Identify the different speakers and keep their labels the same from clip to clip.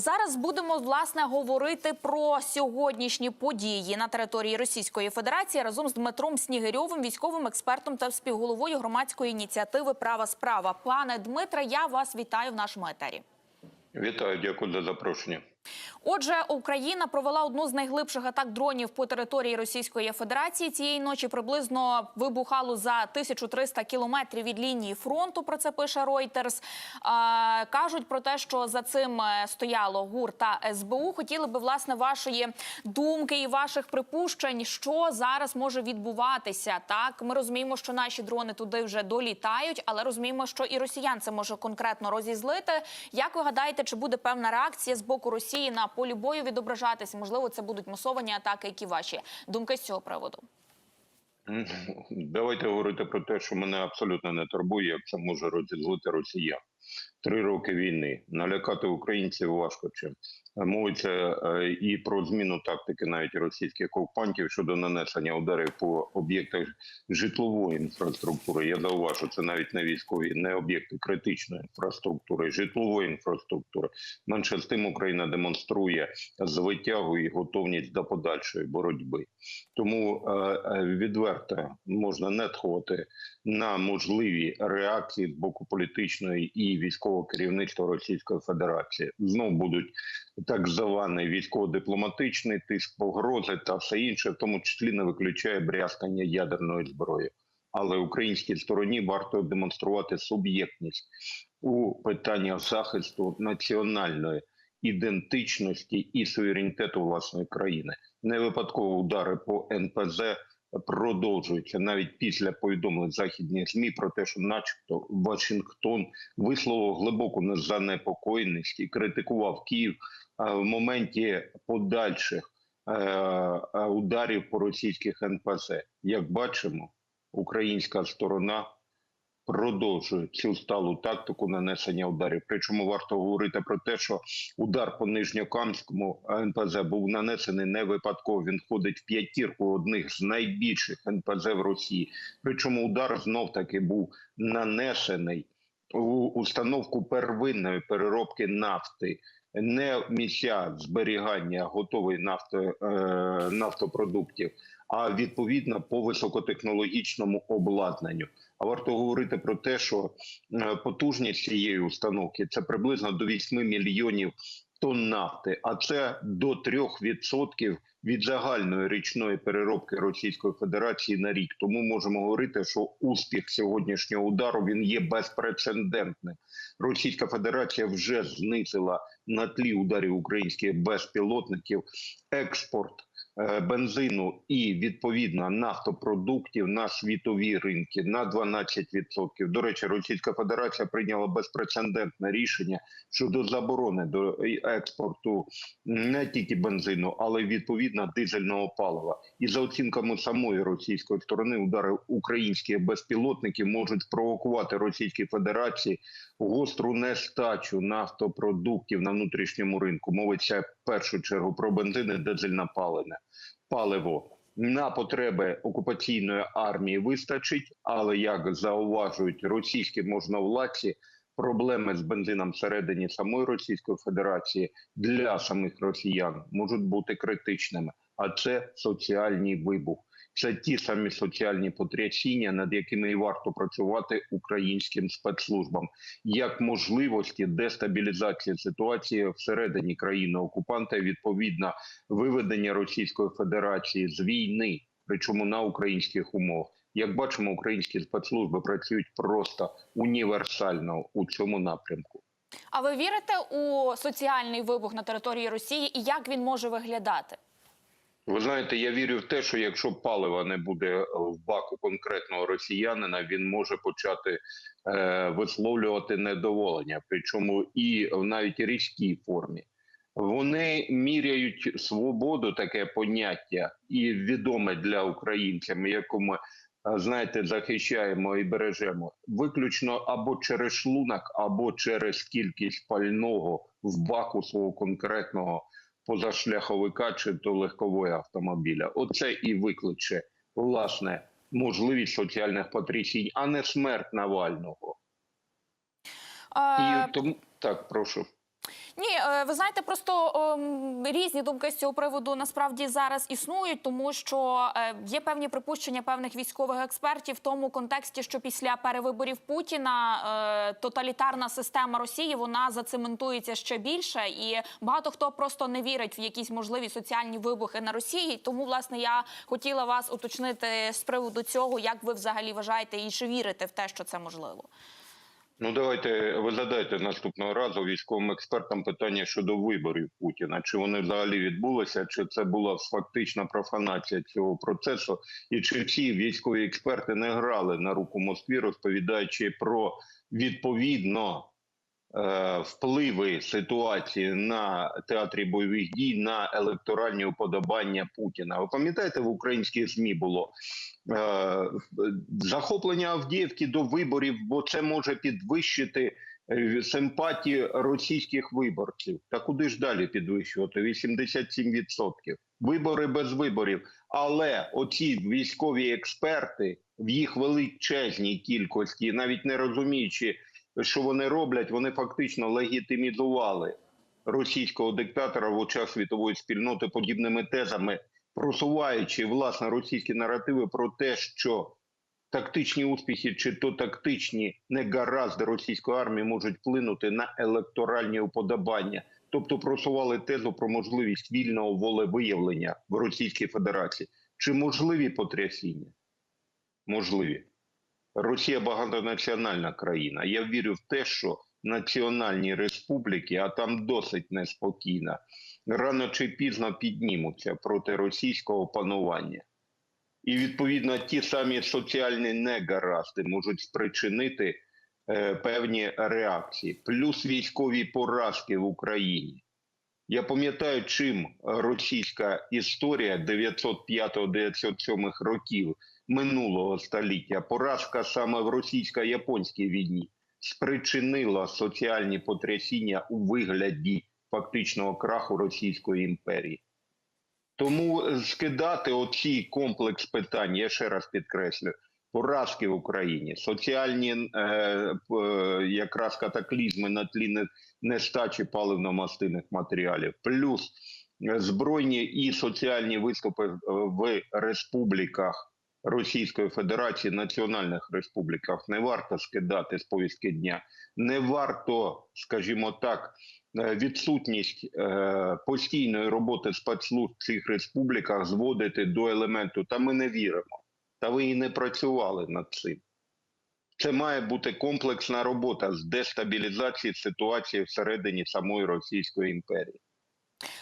Speaker 1: Зараз будемо власне говорити про сьогоднішні події на території Російської Федерації разом з Дмитром Снігирьовим, військовим експертом та співголовою громадської ініціативи Права справа. Пане Дмитре, я вас вітаю в нашому етері.
Speaker 2: Вітаю, дякую за запрошення.
Speaker 1: Отже, Україна провела одну з найглибших атак дронів по території Російської Федерації. Цієї ночі приблизно вибухало за 1300 кілометрів від лінії фронту. Про це пише Reuters. Кажуть про те, що за цим е, стояло ГУР та СБУ. Хотіли би власне вашої думки і ваших припущень, що зараз може відбуватися. Так, ми розуміємо, що наші дрони туди вже долітають, але розуміємо, що і росіян це може конкретно розізлити. Як ви гадаєте, чи буде певна реакція з боку Росії на полі бою відображатись? Можливо, це будуть масовані атаки. Які ваші думки з цього приводу?
Speaker 2: Давайте говорити про те, що мене абсолютно не турбує, як це може розізлити росіян. Три роки війни налякати українців важко чим. Мовиться е, і про зміну тактики навіть російських окупантів щодо нанесення ударів по об'єктах житлової інфраструктури. Я зауважу, це навіть не військові, не об'єкти критичної інфраструктури, житлової інфраструктури. Менше з тим Україна демонструє звитягу і готовність до подальшої боротьби. Тому е, е, відверто можна не тхувати на можливі реакції з боку політичної і військового керівництва Російської Федерації. Знов будуть так званий військово-дипломатичний тиск, погрози та все інше, в тому числі не виключає брязкання ядерної зброї. Але українській стороні варто демонструвати суб'єктність у питаннях захисту національної ідентичності і суверенітету власної країни. Не випадково удари по НПЗ продовжуються навіть після повідомлень західних змі про те, що, начебто, Вашингтон висловив глибоку занепокоєність і критикував Київ е, в моменті подальших е, е, ударів по російських НПЗ. Як бачимо, українська сторона продовжує цю сталу тактику нанесення ударів. Причому варто говорити про те, що удар по нижньокамському НПЗ був нанесений не випадково. Він входить в п'ятірку одних з найбільших НПЗ в Росії. Причому удар знов таки був нанесений у установку первинної переробки нафти. Не місця зберігання готової нафти, е, нафтопродуктів, а відповідно по високотехнологічному обладнанню. А варто говорити про те, що е, потужність цієї установки це приблизно до 8 мільйонів тонн нафти, а це до 3% від загальної річної переробки Російської Федерації на рік. Тому можемо говорити, що успіх сьогоднішнього удару він є безпрецедентним. Російська Федерація вже знизила на тлі ударів українських безпілотників експорт бензину і відповідно нафтопродуктів на світові ринки на 12%. До речі, Російська Федерація прийняла безпрецедентне рішення щодо заборони до експорту не тільки бензину, але й відповідно дизельного палива. І за оцінками самої російської сторони, удари українських безпілотників можуть спровокувати Російській Федерації гостру нестачу нафтопродуктів на внутрішньому ринку. Мовиться в першу чергу про бензин і дизельне палене паливо. На потреби окупаційної армії вистачить, але як зауважують російські можновладці, проблеми з бензином всередині самої Російської Федерації для самих росіян можуть бути критичними. А це соціальний вибух. Це ті самі соціальні потрясіння, над якими і варто працювати українським спецслужбам, як можливості дестабілізації ситуації всередині країни окупанта, відповідно виведення Російської Федерації з війни, причому на українських умовах. Як бачимо, українські спецслужби працюють просто універсально у цьому напрямку.
Speaker 1: А ви вірите у соціальний вибух на території Росії і як він може виглядати?
Speaker 2: Ви знаєте, я вірю в те, що якщо палива не буде в баку конкретного росіянина, він може почати е, висловлювати недоволення, причому і в навіть різкій формі. Вони міряють свободу, таке поняття, і відоме для українців, яку ми е, знаєте, захищаємо і бережемо виключно або через шлунок, або через кількість пального в баку свого конкретного позашляховика чи то легкового автомобіля. Оце і викличе власне можливість соціальних потрясінь, а не смерть Навального.
Speaker 1: А...
Speaker 2: І тому так прошу.
Speaker 1: Ні, е, ви знаєте, просто ем, різні думки з цього приводу насправді зараз існують, тому що е, є певні припущення певних військових експертів в тому контексті, що після перевиборів Путіна е, тоталітарна система Росії вона зацементується ще більше, і багато хто просто не вірить в якісь можливі соціальні вибухи на Росії. Тому, власне, я хотіла вас уточнити з приводу цього, як ви взагалі вважаєте і чи вірите в те, що це можливо.
Speaker 2: Ну давайте ви задайте наступного разу військовим експертам питання щодо виборів Путіна. Чи вони взагалі відбулися, чи це була фактична профанація цього процесу, і чи всі військові експерти не грали на руку Москві, розповідаючи про відповідно впливи ситуації на театрі бойових дій на електоральні уподобання Путіна? Ви пам'ятаєте, в українських змі було е, захоплення Авдіївки до виборів, бо це може підвищити е, симпатії російських виборців. Та куди ж далі підвищувати? 87%. Вибори без виборів. Але оці військові експерти в їх величезній кількості, навіть не розуміючи, що вони роблять, вони фактично легітимізували російського диктатора в очах світової спільноти подібними тезами, просуваючи власне російські наративи про те, що тактичні успіхи чи то тактичні негаразди російської армії можуть вплинути на електоральні уподобання, тобто просували тезу про можливість вільного волевиявлення в Російській Федерації. Чи можливі потрясіння? Можливі. Росія багатонаціональна країна. Я вірю в те, що національні республіки, а там досить неспокійно, рано чи пізно піднімуться проти російського панування. І відповідно ті самі соціальні негаразди можуть спричинити е, певні реакції, плюс військові поразки в Україні. Я пам'ятаю, чим російська історія 905-907 років минулого століття, поразка саме в російсько-японській війні, спричинила соціальні потрясіння у вигляді фактичного краху Російської імперії. Тому скидати оцій комплекс питань, я ще раз підкреслю, поразки в Україні, соціальні е, е, якраз катаклізми на тлі нестачі паливно-мастильних матеріалів, плюс е, збройні і соціальні виступи в республіках Російської Федерації, національних республіках, не варто скидати з повістки дня, не варто, скажімо так, е, відсутність е, постійної роботи спецслужб в цих республіках зводити до елементу та ми не віримо, та ви і не працювали над цим. Це має бути комплексна робота з дестабілізації ситуації всередині самої Російської імперії.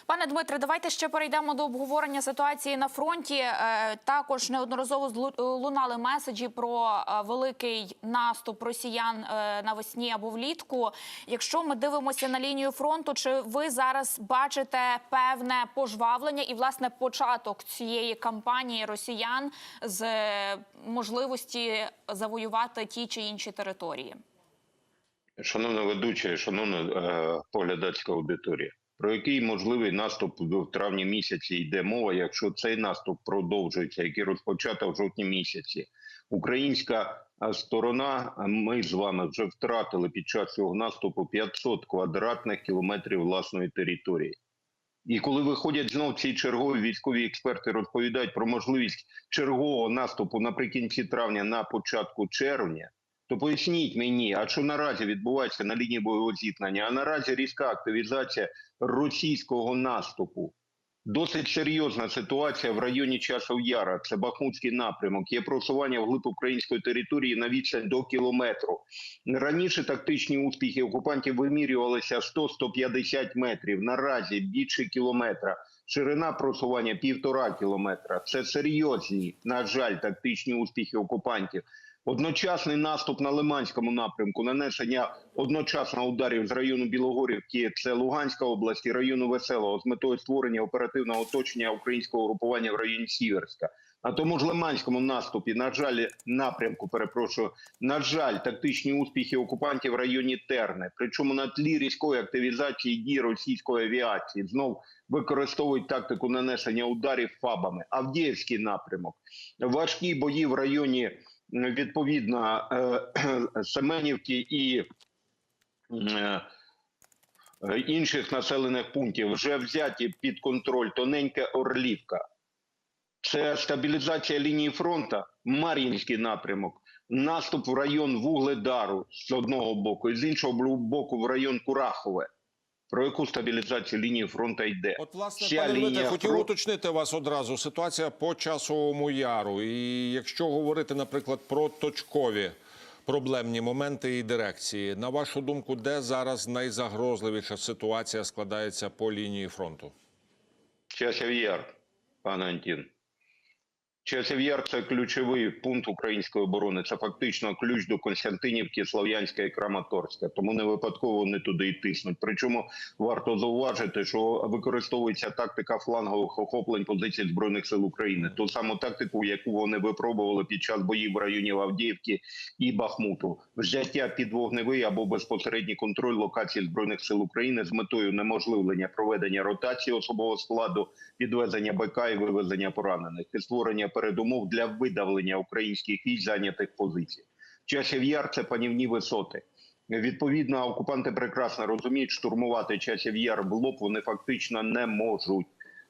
Speaker 1: Пане Дмитре, давайте ще перейдемо до обговорення ситуації на фронті. Е, Також неодноразово злу- лунали меседжі про е, великий наступ росіян е, навесні або влітку. Якщо ми дивимося на лінію фронту, чи ви зараз бачите певне пожвавлення і власне початок цієї кампанії росіян з е, можливості завоювати ті чи інші території?
Speaker 2: Шановна ведуча, шановна е, поглядацька аудиторія, про який можливий наступ в травні місяці йде мова, якщо цей наступ продовжується, який розпочато в жовтні місяці. Українська сторона, ми з вами вже втратили під час цього наступу 500 квадратних кілометрів власної території. І коли виходять знов ці чергові військові експерти, розповідають про можливість чергового наступу наприкінці травня на початку червня, то поясніть мені, а що наразі відбувається на лінії бойового зіткнення? А наразі різка активізація російського наступу. Досить серйозна ситуація в районі Часов Яра. Це Бахмутський напрямок. Є просування вглиб української території на відстань до кілометру. Раніше тактичні успіхи окупантів вимірювалися 100-150 метрів. Наразі більше кілометра. Ширина просування півтора кілометра. Це серйозні, на жаль, тактичні успіхи окупантів. Одночасний наступ на Лиманському напрямку, нанесення одночасно ударів з району Білогорівки, це Луганська область і району Веселого з метою створення оперативного оточення українського групування в районі Сіверська. На тому ж Лиманському наступі, на жаль, напрямку, перепрошую, на жаль, тактичні успіхи окупантів в районі Терни. Причому на тлі різкої активізації дій російської авіації знов використовують тактику нанесення ударів фабами. Авдіївський напрямок, важкі бої в районі відповідно е, Семенівки і е, інших населених пунктів вже взяті під контроль тоненька Орлівка. Це стабілізація лінії фронту, Мар'їнський напрямок, наступ в район Вугледару з одного боку, і з іншого боку в район Курахове. Про яку стабілізацію лінії фронту йде?
Speaker 3: От, власне,
Speaker 2: Ця
Speaker 3: пане Дмитре, хотів
Speaker 2: фронту-
Speaker 3: уточнити вас одразу. Ситуація по часовому яру. І якщо говорити, наприклад, про точкові проблемні моменти і дирекції, на вашу думку, де зараз найзагрозливіша ситуація складається по лінії фронту?
Speaker 2: Часів Яр, пане Антін. Часів – це ключовий пункт української оборони. Це фактично ключ до Константинівки, Слов'янська і Краматорська. Тому не випадково вони туди і тиснуть. Причому варто зауважити, що використовується тактика флангових охоплень позицій збройних сил України. Ту саму тактику, яку вони випробували під час боїв в районі Авдіївки і Бахмуту, взяття під вогневий або безпосередній контроль локацій збройних сил України з метою неможливлення проведення ротації особового складу, підвезення БК і вивезення поранених і створення передумов для видавлення українських військ зайнятих позицій. Часів яр це панівні висоти. Відповідно, окупанти прекрасно розуміють, штурмувати часів яр в лоб вони фактично не можуть.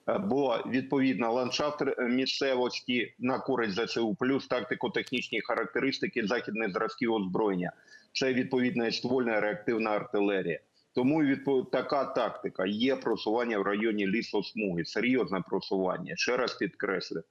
Speaker 2: Е, Бо відповідно ландшафт е, місцевості на користь ЗСУ, плюс тактико-технічні характеристики західних зразків озброєння. Це відповідна ствольна реактивна артилерія. Тому і відпо- така тактика є просування в районі лісосмуги, серйозне просування. Ще раз підкреслю.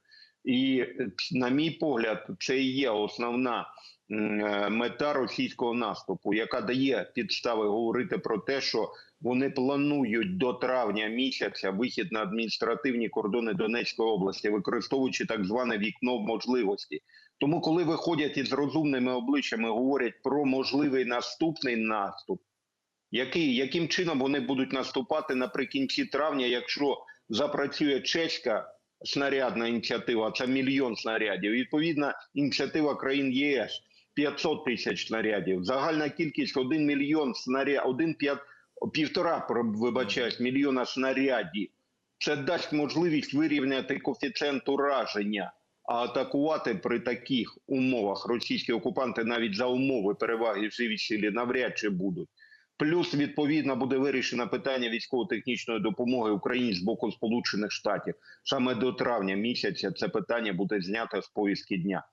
Speaker 2: І е, на мій погляд, це і є основна е, мета російського наступу, яка дає підстави говорити про те, що вони планують до травня місяця вихід на адміністративні кордони Донецької області, використовуючи так зване вікно можливості. Тому, коли виходять із розумними обличчями, говорять про можливий наступний наступ, який, яким чином вони будуть наступати наприкінці травня, якщо запрацює чеська снарядна ініціатива, це мільйон снарядів. Відповідна ініціатива країн ЄС 500 тисяч снарядів. Загальна кількість 1 мільйон снаряд, 1 п'ят, півтора, про- вибачаюсь, мільйона снарядів. Це дасть можливість вирівняти коефіцієнт ураження. А атакувати при таких умовах російські окупанти навіть за умови переваги в живій силі навряд чи будуть. Плюс відповідно буде вирішено питання військово-технічної допомоги Україні з боку Сполучених Штатів. Саме до травня місяця це питання буде знято з повістки дня.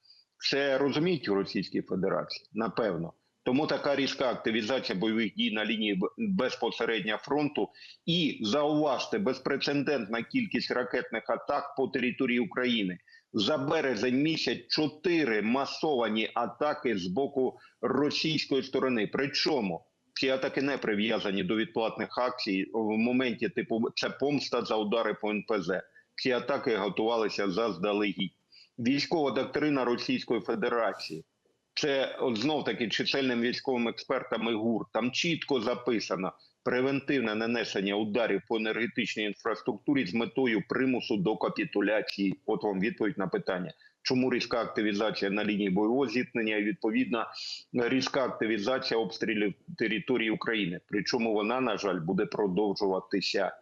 Speaker 2: Це розуміють у Російській Федерації, напевно. Тому така різка активізація бойових дій на лінії безпосередньо фронту і зауважте безпрецедентна кількість ракетних атак по території України. За березень місяць чотири масовані атаки з боку російської сторони. Причому ці атаки не прив'язані до відплатних акцій в моменті типу це помста за удари по НПЗ. Ці атаки готувалися заздалегідь. Військова доктрина Російської Федерації. Це знов таки чисельним військовим експертам ГУР. Там чітко записано превентивне нанесення ударів по енергетичній інфраструктурі з метою примусу до капітуляції. От вам відповідь на питання. Чому різка активізація на лінії бойового зіткнення і відповідна різка активізація обстрілів території України? Причому вона, на жаль, буде продовжуватися.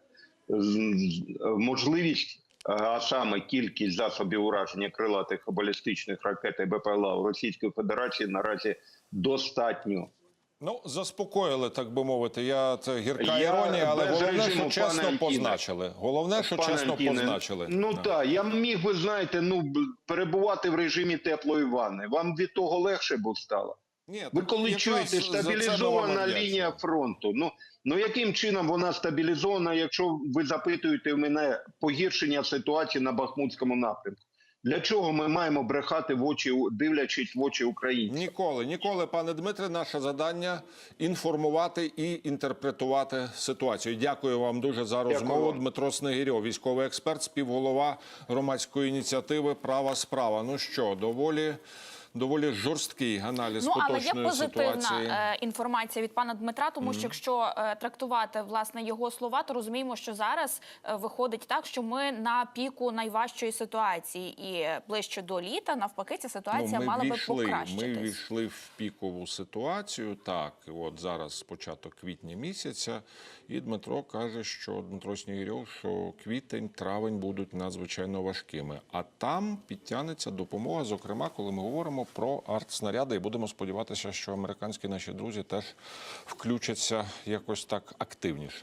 Speaker 2: Можливість, а саме кількість засобів ураження крилатих балістичних ракет і БПЛА у Російської Федерації наразі достатньо.
Speaker 3: Ну, заспокоїли, так би мовити. Я це гірка
Speaker 2: Я
Speaker 3: іронія, але головне,
Speaker 2: режиму,
Speaker 3: що чесно
Speaker 2: Антіне.
Speaker 3: позначили. Головне, що
Speaker 2: Пане
Speaker 3: чесно
Speaker 2: Антіне,
Speaker 3: позначили.
Speaker 2: Ну
Speaker 3: Так.
Speaker 2: так, я міг би, знаєте, ну перебувати в режимі теплої ванни. Вам від того легше б стало.
Speaker 3: Ні,
Speaker 2: Ви
Speaker 3: так
Speaker 2: коли чуєте стабілізована лінія фронту, ну ну яким чином вона стабілізована, якщо ви запитуєте в мене погіршення ситуації на Бахмутському напрямку? Для чого ми маємо брехати в очі, дивлячись в очі українців?
Speaker 3: Ніколи, ніколи, пане Дмитре, наше завдання інформувати і інтерпретувати ситуацію. Дякую вам дуже за розмову.
Speaker 2: Дякую.
Speaker 3: Дмитро Снегирьов, військовий експерт, співголова громадської ініціативи Права справа. Ну що, доволі, доволі жорсткий аналіз
Speaker 1: Ну але є
Speaker 3: поточної
Speaker 1: позитивна
Speaker 3: ситуації.
Speaker 1: е, інформація від пана Дмитра, тому що якщо е, трактувати власне його слова, то розуміємо, що зараз е, виходить так, що ми на піку найважчої ситуації, і ближче до літа навпаки ця ситуація
Speaker 3: Ну,
Speaker 1: мала би
Speaker 3: ввійшли, Ми війшли в пікову ситуацію. Так, от зараз початок квітня місяця, і Дмитро каже, що Дмитро Снігирьов, що квітень, травень будуть надзвичайно важкими. А там підтягнеться допомога, зокрема, коли ми говоримо про артснаряди, і будемо сподіватися, що американські наші друзі теж включаться якось так активніше.